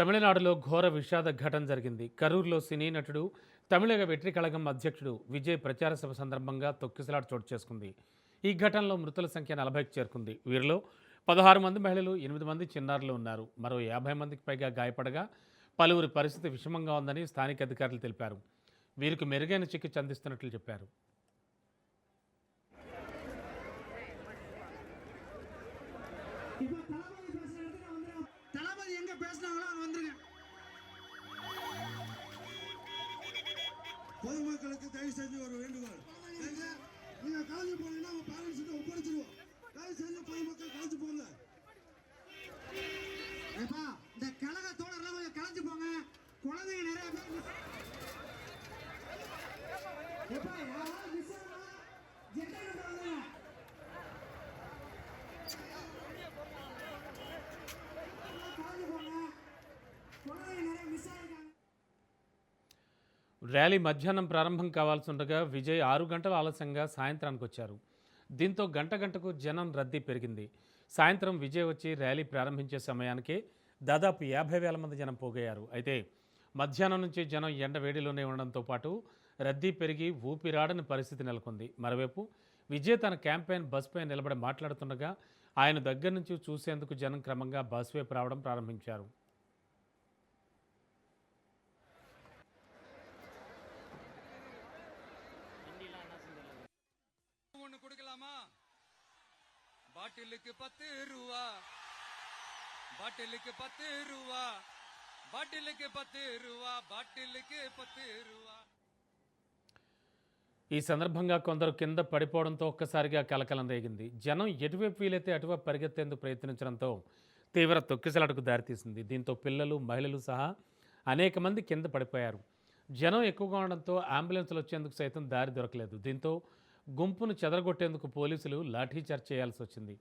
తమిళనాడులో ఘోర విషాద ఘటన జరిగింది. కరూర్లో సినీ నటుడు తమిళగ వెట్రి కళగం అధ్యక్షుడు విజయ్ ప్రచార సభ సందర్భంగా తొక్కిసలాట చోటు చేసుకుంది. ఈ ఘటనలో మృతుల సంఖ్య నలభైకి చేరుకుంది. వీరిలో పదహారు మంది మహిళలు ఎనిమిది మంది చిన్నారులు ఉన్నారు. మరో యాభై మందికి పైగా గాయపడగా పలువురి పరిస్థితి విషమంగా ఉందని స్థానిక అధికారులు తెలిపారు. వీరికి మెరుగైన చికిత్స అందిస్తున్నట్లు చెప్పారు. ఇది பொதுமக்களுக்கு தயவு செஞ்சு ஒரு வேண்டுகோள். நீங்க காலேஜ் போனீங்கன்னா உங்கள் பேரண்ட்ஸ்கிட்ட ஒப்படைச்சிடுவோம் தயவு செஞ்சு பொதுமக்கள் காலேஜ் போங்க. ర్యాలీ మధ్యాహ్నం ప్రారంభం కావాల్సి ఉండగా విజయ్ ఆరు గంటల ఆలస్యంగా సాయంత్రానికి వచ్చారు. దీంతో గంట గంటకు జనం రద్దీ పెరిగింది. సాయంత్రం విజయ్ వచ్చి ర్యాలీ ప్రారంభించే సమయానికే దాదాపు యాభై వేల మంది జనం పోగయ్యారు. అయితే మధ్యాహ్నం నుంచి జనం ఎండ వేడిలోనే ఉండడంతో పాటు రద్దీ పెరిగి ఊపిరాడని పరిస్థితి నెలకొంది. మరోవైపు విజయ్ తన క్యాంపెయిన్ బస్పై నిలబడి మాట్లాడుతుండగా ఆయన దగ్గర నుంచి చూసేందుకు జనం క్రమంగా బస్ వైపు రావడం ప్రారంభించారు. பாட்டிலுக்கு பத்து ரூபா பாட்டிலுக்கு பத்து ரூபா பாட்டிலுக்கு பத்து ரூபா பாட்டிலுக்கு பத்து ரூபா ఈ సందర్భంగా కొందరు కింద పడిపోవడంతో ఒక్కసారిగా కలకలం రేగింది జనం ఎటువైపు వీలైతే అటువైపు పరిగెత్తేందుకు ప్రయత్నించడంతో తీవ్ర తొక్కిసలాటకు దారితీసింది దీంతో పిల్లలు మహిళలు సహా అనేక మంది కింద పడిపోయారు జనం ఎక్కువగా ఉండడంతో అంబులెన్సులు వచ్చేందుకు సైతం దారి దొరకలేదు దీంతో గుంపును చెదరగొట్టేందుకు పోలీసులు లాఠీచార్జ్ చేయాల్సి వచ్చింది.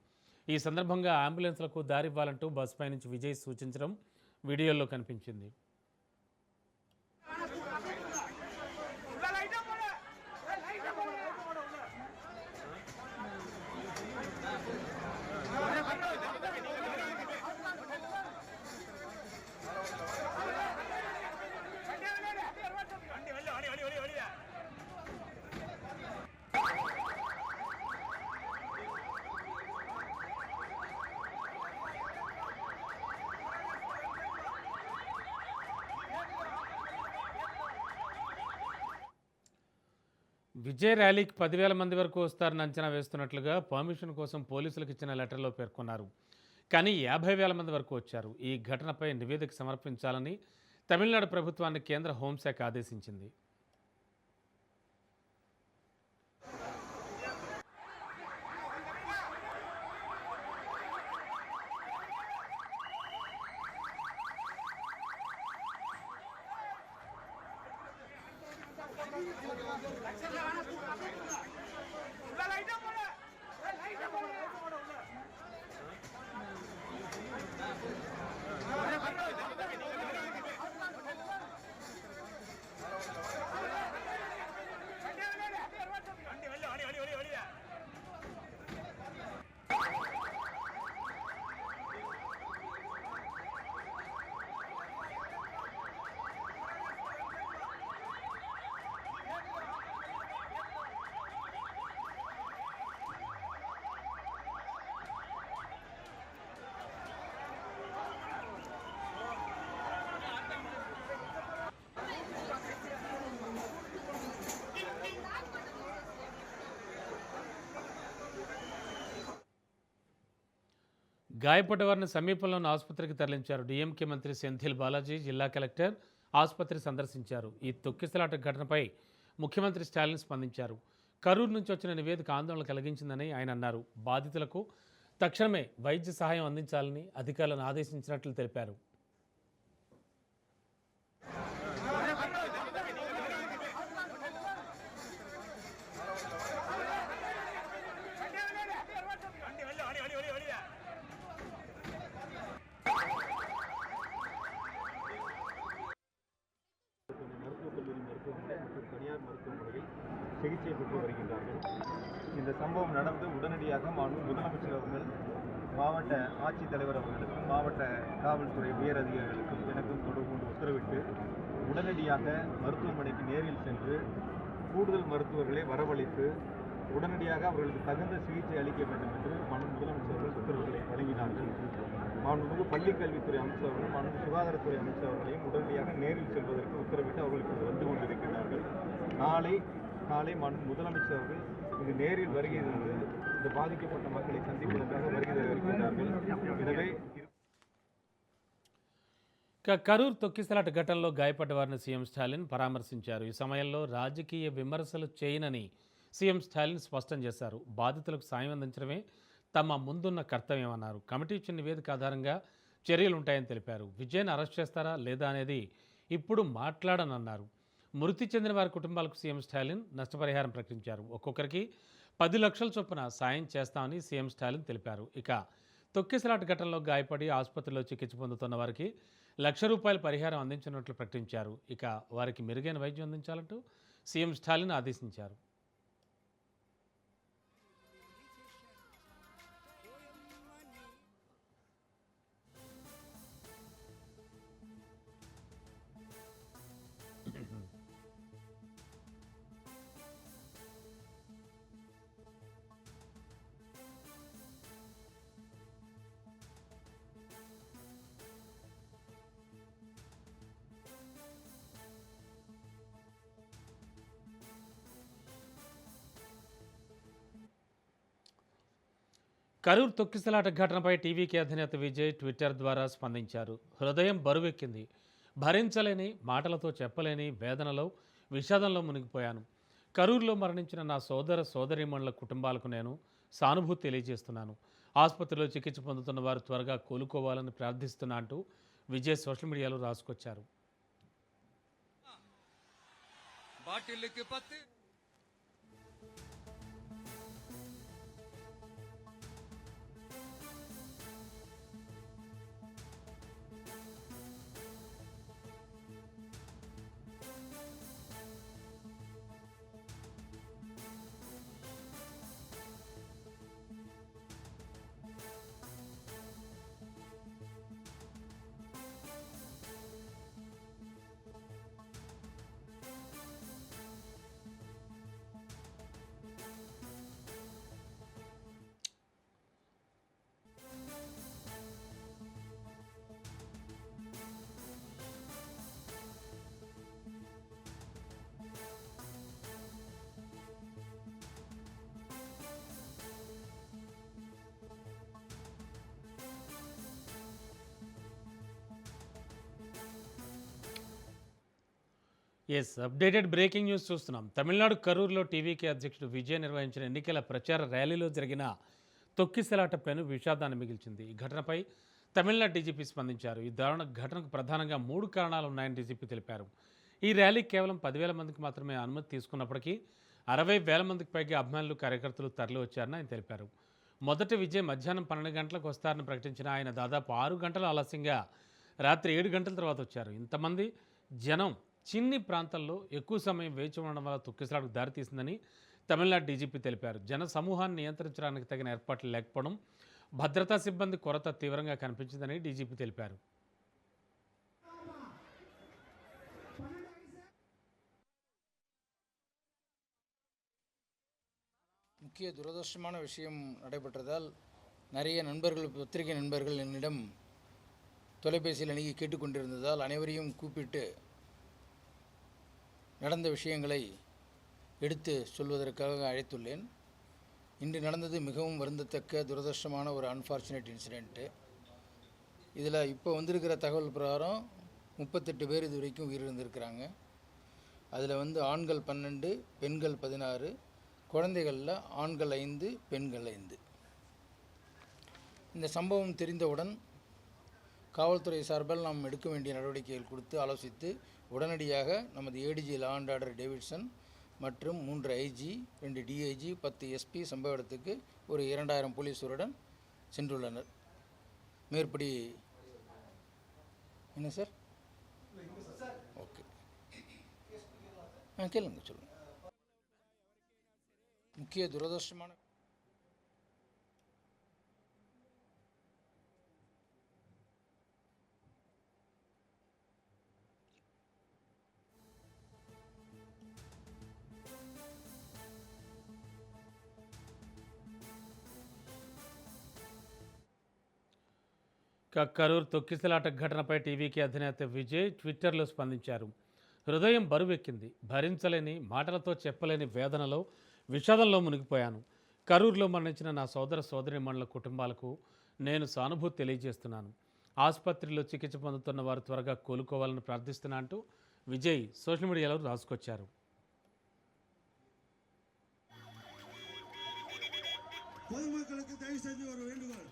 ఈ సందర్భంగా అంబులెన్స్లకు దారివ్వాలంటూ బస్సుపై నుంచి విజయ్ సూచించడం వీడియోలో కనిపించింది. విజయ్ ర్యాలీకి పదివేల మంది వరకు వస్తారని అంచనా వేస్తున్నట్లుగా పర్మిషన్ కోసం పోలీసులకు ఇచ్చిన లెటర్లో పేర్కొన్నారు. కానీ యాభై వేల మంది వరకు వచ్చారు. ఈ ఘటనపై నివేదిక సమర్పించాలని తమిళనాడు ప్రభుత్వాన్ని కేంద్ర హోంశాఖ ఆదేశించింది. గాయపడ్డ వారిని సమీపంలోని ఆసుపత్రికి తరలించారు. డీఎంకే మంత్రి సెంథిల్ బాలాజీ జిల్లా కలెక్టర్ ఆసుపత్రి సందర్శించారు. ఈ తొక్కిసలాట ఘటనపై ముఖ్యమంత్రి స్టాలిన్ స్పందించారు. కరూరు నుంచి వచ్చిన నివేదిక ఆందోళన కలిగించిందని ఆయన అన్నారు. బాధితులకు తక్షణమే వైద్య సహాయం అందించాలని అధికారులను ఆదేశించినట్లు తెలిపారు. உடனடியாக மாண்பு முதலமைச்சர் அவர்கள் மாவட்ட ஆட்சித்தலைவர் அவர்களுக்கும் மாவட்ட காவல்துறை உயர் அதிகாரிகளுக்கும் எனக்கும் உத்தரவிட்டு உடனடியாக மருத்துவமனைக்கு நேரில் சென்று கூடுதல் மருத்துவர்களை வரவழைத்து உடனடியாக அவர்களுக்கு தகுந்த சிகிச்சை அளிக்க வேண்டும் என்று மாநில முதலமைச்சர்கள் உத்தரவுகளை வழங்கினார்கள். மாண்புமிகு பள்ளிக்கல்வித்துறை அமைச்சர்களும் அமைச்சர் அவர்களும் சுகாதாரத்துறை அமைச்சர் அவர்களையும் உடனடியாக நேரில் செல்வதற்கு உத்தரவிட்டு அவர்களுக்கு வந்து கொண்டிருக்கிறார்கள். நாளை நாளை மாநில முதலமைச்சர் அவர்கள் இங்கு நேரில் வருகை தந்து இந்த பாதிக்கப்பட்ட மக்களை சந்திப்பதற்காக வருகை தர இருக்கின்றார்கள் எனவே இது ఇక కరూర్ తొక్కిసలాట ఘటనలో గాయపడ్డ వారిని సీఎం స్టాలిన్ పరామర్శించారు ఈ సమయంలో రాజకీయ విమర్శలు చేయనని సీఎం స్టాలిన్ స్పష్టం చేశారు బాధితులకు సాయం అందించడమే తమ ముందున్న కర్తవ్యమన్నారు కమిటీ ఇచ్చిన నివేదిక ఆధారంగా చర్యలు ఉంటాయని తెలిపారు విజయ్ని అరెస్ట్ చేస్తారా లేదా అనేది ఇప్పుడు మాట్లాడనన్నారు మృతి చెందిన వారి కుటుంబాలకు సీఎం స్టాలిన్ నష్టపరిహారం ప్రకటించారు ఒక్కొక్కరికి పది లక్షల చొప్పున సాయం చేస్తామని సీఎం స్టాలిన్ తెలిపారు. ఇక తొక్కిసలాట ఘటనలో గాయపడి ఆసుపత్రిలో చికిత్స పొందుతున్న వారికి లక్ష రూపాయల పరిహారం అందించినట్లు ప్రకటించారు. ఇక వారికి మెరుగైన వైద్యం అందించాలంటూ సీఎం స్టాలిన్ ఆదేశించారు. కరూర్ తొక్కిసలాట ఘటనపై టీవీకి అధినేత విజయ్ ట్విట్టర్ ద్వారా స్పందించారు. హృదయం బరువెక్కింది. భరించలేని మాటలతో చెప్పలేని వేదనలో విషాదంలో మునిగిపోయాను. కరూర్లో మరణించిన నా సోదర సోదరీమణుల కుటుంబాలకు నేను సానుభూతి తెలియజేస్తున్నాను. ఆసుపత్రిలో చికిత్స పొందుతున్న వారు త్వరగా కోలుకోవాలని ప్రార్థిస్తున్నా అంటూ విజయ్ సోషల్ మీడియాలో రాసుకొచ్చారు. ఎస్ అప్డేటెడ్ బ్రేకింగ్ న్యూస్ చూస్తున్నాం. తమిళనాడు కరూరులో టీవీకే అధ్యక్షుడు విజయ్ నిర్వహించిన ఎన్నికల ప్రచార ర్యాలీలో జరిగిన తొక్కిసలాటపైన విషాదాన్ని మిగిల్చింది. ఈ ఘటనపై తమిళనాడు డీజీపీ స్పందించారు. ఈ దారుణ ఘటనకు ప్రధానంగా మూడు కారణాలు ఉన్నాయని డీజీపీ తెలిపారు. ఈ ర్యాలీ కేవలం పదివేల మందికి మాత్రమే అనుమతి తీసుకున్నప్పటికీ అరవై వేల మందికి పైగా అభిమానులు కార్యకర్తలు తరలి వచ్చారని ఆయన తెలిపారు. మొదటి విజయ్ మధ్యాహ్నం పన్నెండు గంటలకు వస్తారని ప్రకటించిన ఆయన దాదాపు ఆరు గంటల ఆలస్యంగా రాత్రి ఏడు గంటల తర్వాత వచ్చారు. ఇంతమంది జనం చిన్ని ప్రాంతాల్లో ఎక్కువ సమయం వేచి ఉండడం వల్ల తొక్కిసలాటకు దారితీసిందని తమిళనాడు డీజీపీ తెలిపారు జన సమూహాన్ని నియంత్రించడానికి తగిన ఏర్పాట్లు లేకపోవడం భద్రతా సిబ్బంది కొరత తీవ్రంగా కనిపించిందని డీజీపీ తెలిపారు முக்கிய துரதிருஷ்டமான விஷயம் நடைபெற்றதால் நிறைய நண்பர்கள் பத்திரிகை நண்பர்கள் என்னிடம் தொலைபேசியில் அணுகி கேட்டுக்கொண்டிருந்ததால் அனைவரையும் கூப்பிட்டு நடந்த விஷயங்களை எடுத்து சொல்வதற்காக அழைத்துள்ளேன். இன்று நடந்தது மிகவும் வருந்தத்தக்க துரதிருஷ்டமான ஒரு அன்ஃபார்ச்சுனேட் இன்சிடெண்ட்டு இதில் இப்போ வந்திருக்கிற தகவல் பிரகாரம் முப்பத்தெட்டு பேர் இது வரைக்கும் உயிரிழந்திருக்கிறாங்க. அதில் வந்து ஆண்கள் பன்னெண்டு பெண்கள் பதினாறு குழந்தைகளில் ஆண்கள் ஐந்து பெண்கள் ஐந்து. இந்த சம்பவம் தெரிந்தவுடன் காவல்துறை சார்பில் நாம் எடுக்க வேண்டிய நடவடிக்கைகள் கொடுத்து ஆலோசித்து உடனடியாக நமது ADG law and order Davidson மற்றும் மூன்று ஐஜி ரெண்டு டிஐஜி பத்து எஸ்பி சம்பவ இடத்துக்கு ஒரு இரண்டாயிரம் போலீஸருடன் சென்றுள்ளனர். மேற்படி என்ன சார் ஓகே ஆ கேளுங்க சொல்லுங்கள் முக்கிய துரதிருஷ்டமான ఇక కరూర్ తొక్కిసలాట ఘటనపై టీవీకి అధినేత విజయ్ ట్విట్టర్లో స్పందించారు హృదయం బరువెక్కింది భరించలేని మాటలతో చెప్పలేని వేదనలో విషాదంలో మునిగిపోయాను కరూర్లో మరణించిన నా సోదర సోదరిమణుల కుటుంబాలకు నేను సానుభూతి తెలియజేస్తున్నాను ఆసుపత్రిలో చికిత్స పొందుతున్న వారు త్వరగా కోలుకోవాలని ప్రార్థిస్తున్నా అంటూ విజయ్ సోషల్ మీడియాలో రాసుకొచ్చారు பொதுமக்களுக்கு தயவு செஞ்சு ஒரு வேண்டுகோள்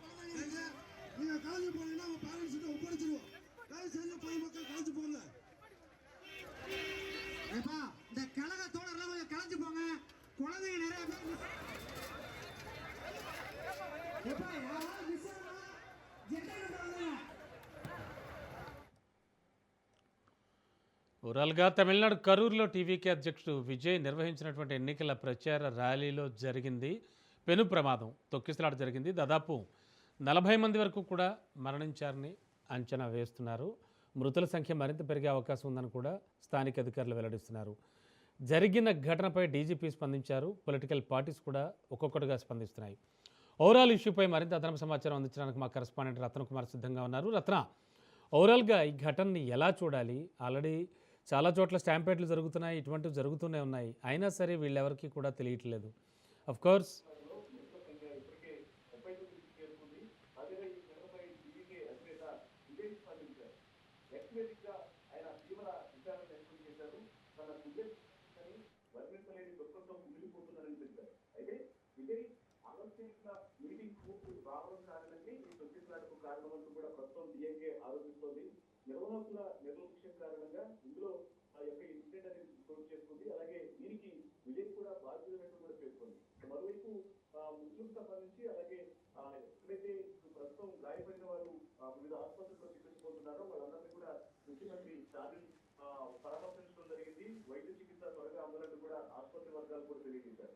தயவு நீங்க கலந்து போனீங்கன்னா உங்க பேரண்ட்ஸ் கிட்ட ஒப்படைச்சிருவோம் தயவு செஞ்சு பொதுமக்கள் கலந்து போங்க ஏப்பா இந்த கழக தோழர்லாம் கொஞ்சம் கலைஞ்சு போங்க குழந்தைங்க நிறைய பேர் miss- ஏப்பா யாராவது மிஸ் ஆனா ஜெனரேட்டர் வந்துருங்க ఓవరాల్గా తమిళనాడు కరూరులో టీవీకే అధ్యక్షుడు విజయ్ నిర్వహించినటువంటి ఎన్నికల ప్రచార ర్యాలీలో జరిగింది పెను ప్రమాదం తొక్కిసలాట జరిగింది దాదాపు నలభై మంది వరకు కూడా మరణించారని అంచనా వేస్తున్నారు. మృతుల సంఖ్య మరింత పెరిగే అవకాశం ఉందని కూడా స్థానిక అధికారులు వెల్లడిస్తున్నారు. జరిగిన ఘటనపై డీజీపీ స్పందించారు. పొలిటికల్ పార్టీస్ కూడా ఒక్కొక్కటిగా స్పందిస్తున్నాయి. ఓవరాల్ ఇష్యూపై మరింత అదనపు సమాచారం అందించడానికి మా కరస్పాండెంట్ రత్న కుమార్ సిద్ధంగా ఉన్నారు. రత్న ఓవరాల్గా ఈ ఘటనని ఎలా చూడాలి? ఆల్రెడీ చాలా చోట్ల స్టాంపేట్లు జరుగుతున్నాయి ఇటువంటివి జరుగుతూనే ఉన్నాయి. అయినా సరే వీళ్ళెవరికి కూడా తెలియట్లేదు. అఫ్ కోర్స్ నిర్వాహకుల నిర్లక్ష్యం కారణంగా ఇందులో ఆ యొక్క ఇన్సిడెంట్ అనేది చోటు చేసుకుంది. అలాగే దీనికి విజయ్ కూడా బాధ్యులైనట్టు కూడా పేర్కొంది. మరోవైపు ఆ, ముస్లిం సంబంధించి అలాగే ఆ, ఎక్కడైతే ప్రస్తుతం గాయపడిన వారు వివిధ ఆసుపత్రుల్లో చికిత్స పొందుతున్నారో వాళ్ళందరినీ కూడా ముఖ్యమంత్రి స్టాలిన్ ఆ, పరామర్శించడం జరిగింది. వైద్య చికిత్స త్వరగా అందాలంటూ కూడా ఆసుపత్రి వర్గాలు కూడా తెలియజేశారు.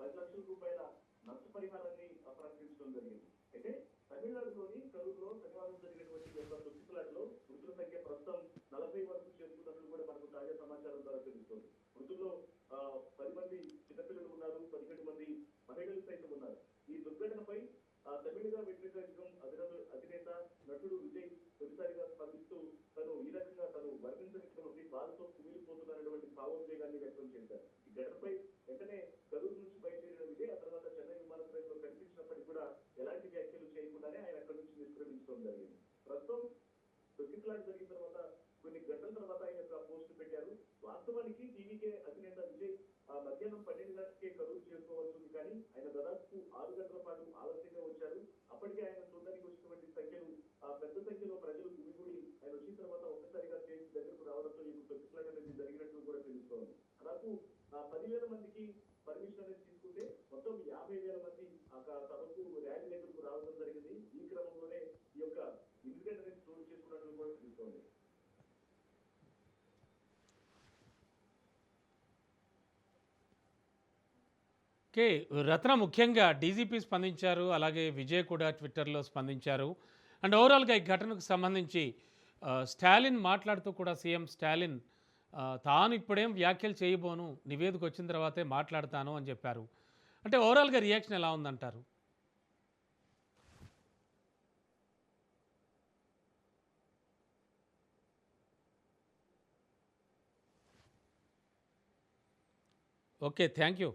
పది లక్షల రూపాయల నష్టపరిహారాన్ని ఆ, ప్రకటించడం జరిగింది. అయితే తమిళనాడులోని కరూరులో శనివారం జరిగినటువంటి యొక్క తొక్కిసలాటలో మృతుల సంఖ్య ప్రస్తుతం నలభై వరకు చేరుకున్నట్లు కూడా మనకు తాజా సమాచారం ద్వారా తెలుస్తోంది మృతుల్లో ఆ, పది మంది చిన్నపిల్లలు ఉన్నారు పదిహేడు మంది మహిళలు సైతం ఉన్నారు ఈ దుర్ఘటనపై ఆ, తమిళిగ వ్యతిరేకం అధినేత అధినేత నటుడు విజయ్ తొలిసారిగా స్పందిస్తూ తను ఈ రకంగా తను వర్ణించినటువంటి బాధతో కుమిలిపోతున్నటువంటి భావోద్వేగాన్ని వ్యక్తం చేశారు ఈ ఘటనపై వెంటనే కరూరు నుంచి బయలుదేరిన విజయ్ ఆ తర్వాత చెన్నై విమానాశ్రయంలో కనిపించినప్పటికీ కూడా ఎలాంటి వ్యాఖ్యలు చేయకుండానే ఆయన అక్కడి నుంచి నిష్క్రమించడం జరిగింది ప్రస్తుతం తొక్కిసలాట జరిగిన తర్వాత కొన్ని గంటల తర్వాత ఆయన యొక్క పోస్ట్ పెట్టారు వాస్తవానికి టీవీకే అధినేత విజయ్ ఆ మధ్యాహ్నం పన్నెండు గంటలకే కరూరు చేరుకోవాల్సి ఉంది కానీ ఆయన దాదాపు ఆరు గంటల పాటు ఆలస్యంగా వచ్చారు అప్పటికే ఆయన చూడడానికి వచ్చినటువంటి సంఖ్యలు ఆ పెద్ద సంఖ్యలో ప్రజలు గుమిగూడి ఆయన వచ్చిన తర్వాత ఒక్కసారిగా స్టేజ్ దగ్గరకు రావడంతో ఈ తొక్కిసలాట అనేది జరిగినట్టు కూడా తెలుస్తోంది దాదాపు ఆ పదివేల మందికి పర్మిషన్ అనేది తీసుకుంటే మొత్తం యాభై వేల మంది ఆ క- సభకు ర్యాలీ దగ్గరకు రావడం జరిగింది ఈ క్రమంలోనే ఈ యొక్క ఇన్సిడెంట్ అనేది చోటు చేసుకున్నట్లు కూడా తెలుస్తోంది ఓకే రత్న ముఖ్యంగా డీజీపీ స్పందించారు అలాగే విజయ్ కూడా ట్విట్టర్లో స్పందించారు. అండ్ ఓవరాల్గా ఈ ఘటనకు సంబంధించి స్టాలిన్ మాట్లాడుతూ కూడా సీఎం స్టాలిన్ తాను ఇప్పుడేం వ్యాఖ్యలు చేయబోను నివేదిక వచ్చిన తర్వాతే మాట్లాడతాను అని చెప్పారు. అంటే ఓవరాల్గా రియాక్షన్ ఎలా ఉందంటారు? Okay thank you.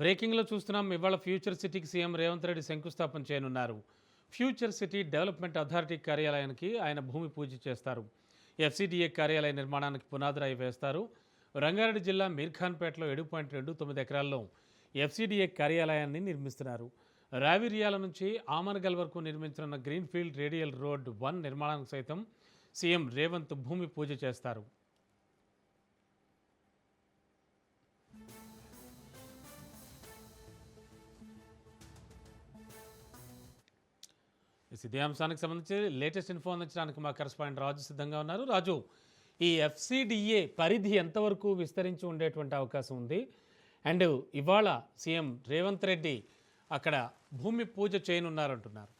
బ్రేకింగ్లో చూస్తున్నాం. ఇవాళ ఫ్యూచర్ సిటీకి సీఎం రేవంత్ రెడ్డి శంకుస్థాపన చేయనున్నారు. ఫ్యూచర్ సిటీ డెవలప్మెంట్ అథారిటీ కార్యాలయానికి ఆయన భూమి పూజ చేస్తారు. ఎఫ్సిడిఏ కార్యాలయ నిర్మాణానికి పునాదిరాయి వేస్తారు. రంగారెడ్డి జిల్లా మీర్ఖాన్పేటలో ఏడు పాయింట్ రెండు తొమ్మిది ఎకరాల్లో ఎఫ్సిడిఏ కార్యాలయాన్ని నిర్మిస్తున్నారు. రావిరియాల నుంచి ఆమనగల్ వరకు నిర్మించనున్న గ్రీన్ఫీల్డ్ రేడియల్ రోడ్ వన్ నిర్మాణానికి సైతం సీఎం రేవంత్ భూమి పూజ చేస్తారు. ఇదే అంశానికి సంబంధించి లేటెస్ట్ ఇన్ఫో అందించడానికి మా కరెస్పాండెంట్ రాజు సిద్ధంగా ఉన్నారు. రాజు ఈ ఎఫ్సిడిఏ పరిధి ఎంతవరకు విస్తరించి ఉండేటువంటి అవకాశం ఉంది? అండ్ ఇవాళ సీఎం రేవంత్ రెడ్డి అక్కడ భూమి పూజ చేయనున్నారంటున్నారు.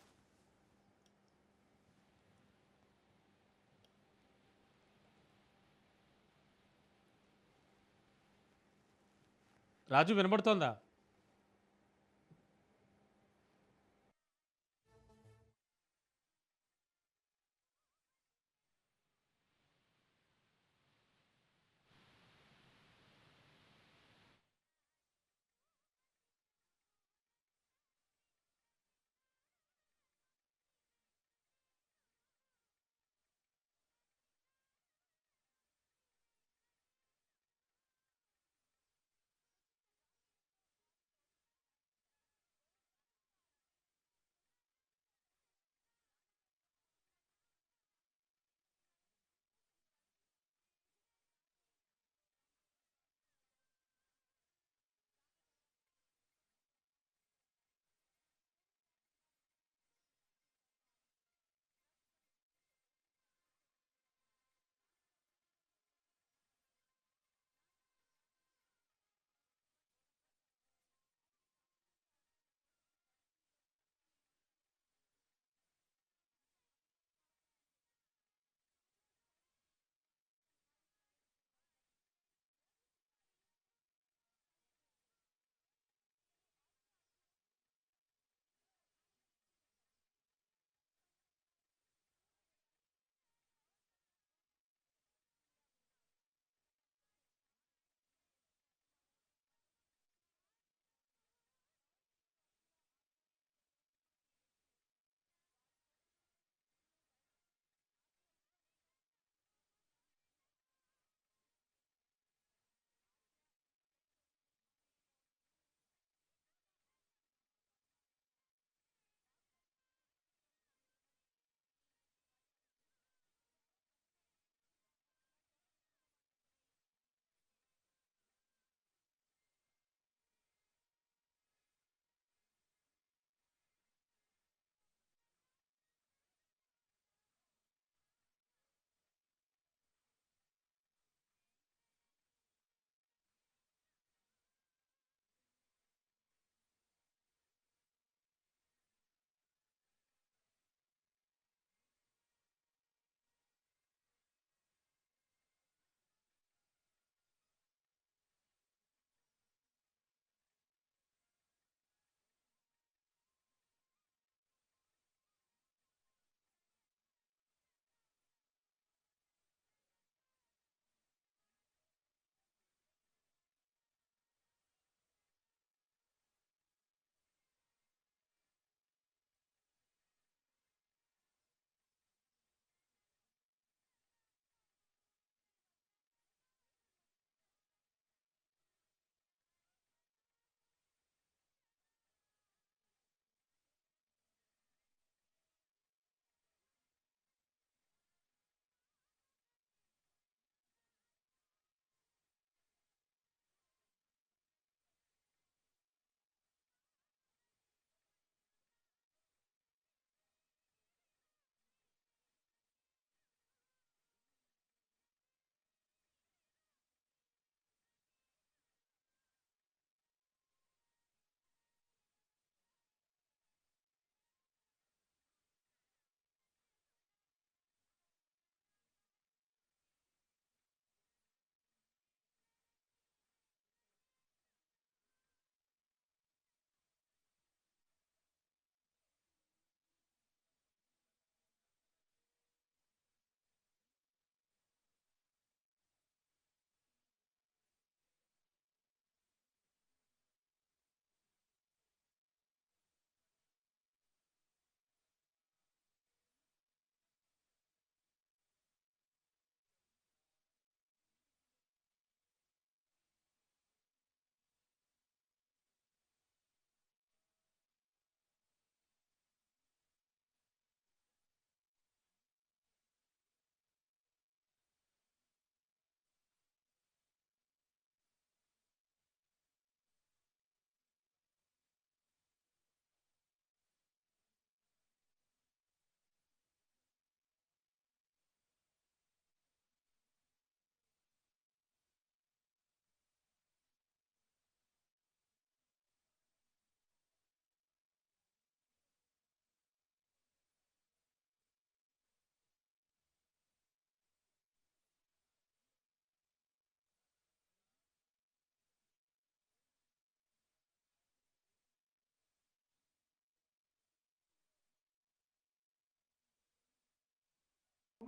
రాజు వినబడుతోందా?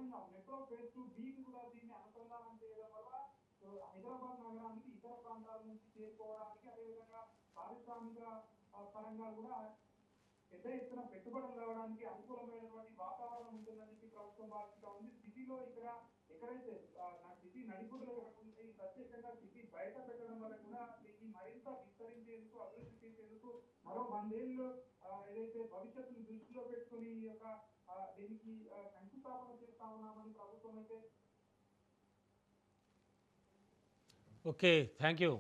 అదనంగా మెట్రో ఫేజ్ టూ బీకి కూడా దీన్ని అనుసంధానం చేయడం వల్ల హైదరాబాద్ నగరానికి ఇతర ప్రాంతాల నుంచి చేరుకోవడానికి అదేవిధంగా పారిశ్రామిక పరంగా కూడా పెద్ద ఎత్తున పెట్టుబడులు రావడానికి అనుకూలమైనటువంటి వాతావరణం ఉంటుందని చెప్పి ప్రభుత్వం భావిస్తూ ఉంది. సిటీలో ఇక్కడ ఎక్కడైతే నా సిటీ నడిపుడులో కాకుండా ప్రత్యేకంగా సిటీ బయట పెట్టడం వల్ల కూడా దీన్ని మరింత విస్తరించేందుకు అభివృద్ధి చేసేందుకు మరో వందేళ్ళు ఏదైతే భవిష్యత్తును దృష్టిలో పెట్టుకుని ఈ యొక్క దీనికి ఆ, శంకుస్థాపన చేస్తా ఉన్నామని ప్రభుత్వం అయితే ఓకే థ్యాంక్ యూ